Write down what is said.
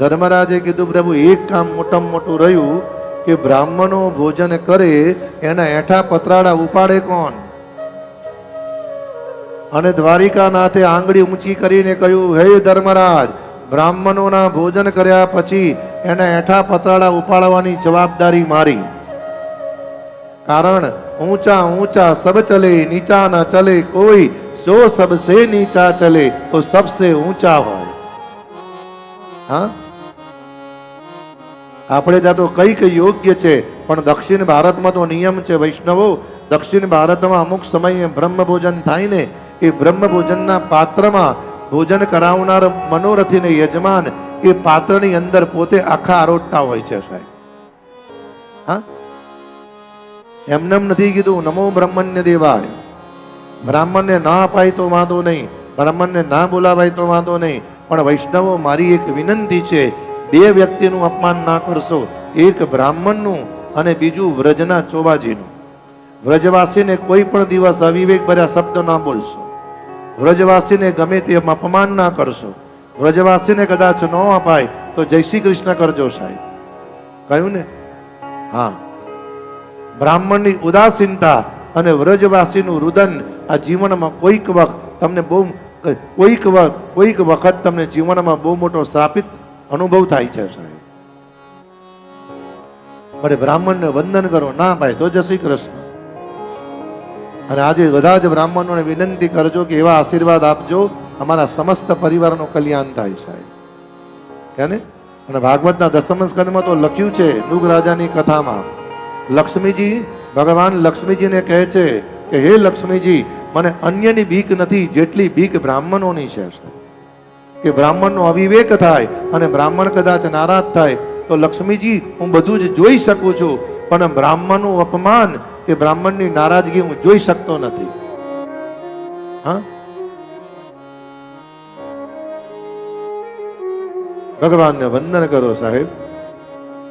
ધર્મરાજે કીધું, પ્રભુ, એક કામ મોટામાં મોટું રહ્યું કે બ્રાહ્મણો ભોજન કરે, એના એઠા પતરાડા ઉપાડે કોણ? અને દ્વારિકાનાથે આંગળી ઊંચી કરીને કહ્યું, હે ધર્મરાજ, બ્રાહ્મણોના ભોજન કર્યા પછી એના એઠા પતરાડા ઉપાડવાની જવાબદારી મારી. કારણ ઊંચા ઊંચા સબ ચલે, નીચા ના ચલે, કોઈ જો સબસે નીચા ચલે, તો સબસે ઊંચા હોય. હા? આપણે ત્યાં તો કઈ કઈ યોગ્ય છે, પણ દક્ષિણ ભારતમાં તો નિયમ છે વૈષ્ણવો. દક્ષિણ ભારતમાં અમુક સમયે બ્રહ્મ ભોજન થાય ને, એ બ્રહ્મ ભોજનના પાત્રમાં ભોજન કરાવનાર મનોરથીને યજમાન એ પાત્રની અંદર પોતે આખા આરોટતા હોય છે સાહેબ. હા? એમનેમ નથી કીધું, નમો બ્રહ્મણ્ય દેવાય. બ્રાહ્મણને ના અપાય તો વાંધો નહીં, બ્રાહ્મણને ના બોલાવાય તો વાંધો નહીં, પણ વૈષ્ણવો મારી એક વિનંતી છે બે વ્યક્તિનું અપમાન ના કરશો, એક બ્રાહ્મણનું અને બીજું વ્રજના ચોબાજીનું. વ્રજવાસીને કોઈ પણ દિવસ અવિવેક ભર્યા શબ્દ ના બોલશો. વ્રજવાસીને ગમે તે અપમાન ના કરશો. વ્રજવાસીને કદાચ ન અપાય તો જય શ્રી કૃષ્ણ કરજો સાહેબ. કહ્યું ને? હા. બ્રાહ્મણની ઉદાસીનતા અને વ્રજવાસીનું રુદન આ જીવનમાં કોઈક વખત તમને બહુ, કોઈક વખત કોઈક વખત તમને જીવનમાં બહુ મોટો શ્રાપિત અનુભવ થાય છે સાહેબ. પણ બ્રાહ્મણને વંદન કરો. ના ભાઈ, તો જય શ્રી કૃષ્ણ. અને આજે બધા જ બ્રાહ્મણોને વિનંતી કરજો કે એવા આશીર્વાદ આપજો. અમારા સમસ્ત પરિવારનું કલ્યાણ થાય સાહેબ. કે અને ભાગવતના દસમ સ્કંદમાં તો લખ્યું છે નુગ રાજાની કથામાં, લક્ષ્મીજી, ભગવાન લક્ષ્મીજીને કહે છે કે, હે લક્ષ્મીજી, મને અન્યની બીક નથી, જેટલી બીક બ્રાહ્મણોની છે કે બ્રાહ્મણનો અવિવેક થાય અને બ્રાહ્મણ કદાચ નારાજ થાય, તો લક્ષ્મીજી, હું બધું જ જોઈ શકું છું, પણ બ્રાહ્મણનું અપમાન કે બ્રાહ્મણની નારાજગી હું જોઈ શકતો નથી. હા? ભગવાનને વંદન કરો સાહેબ.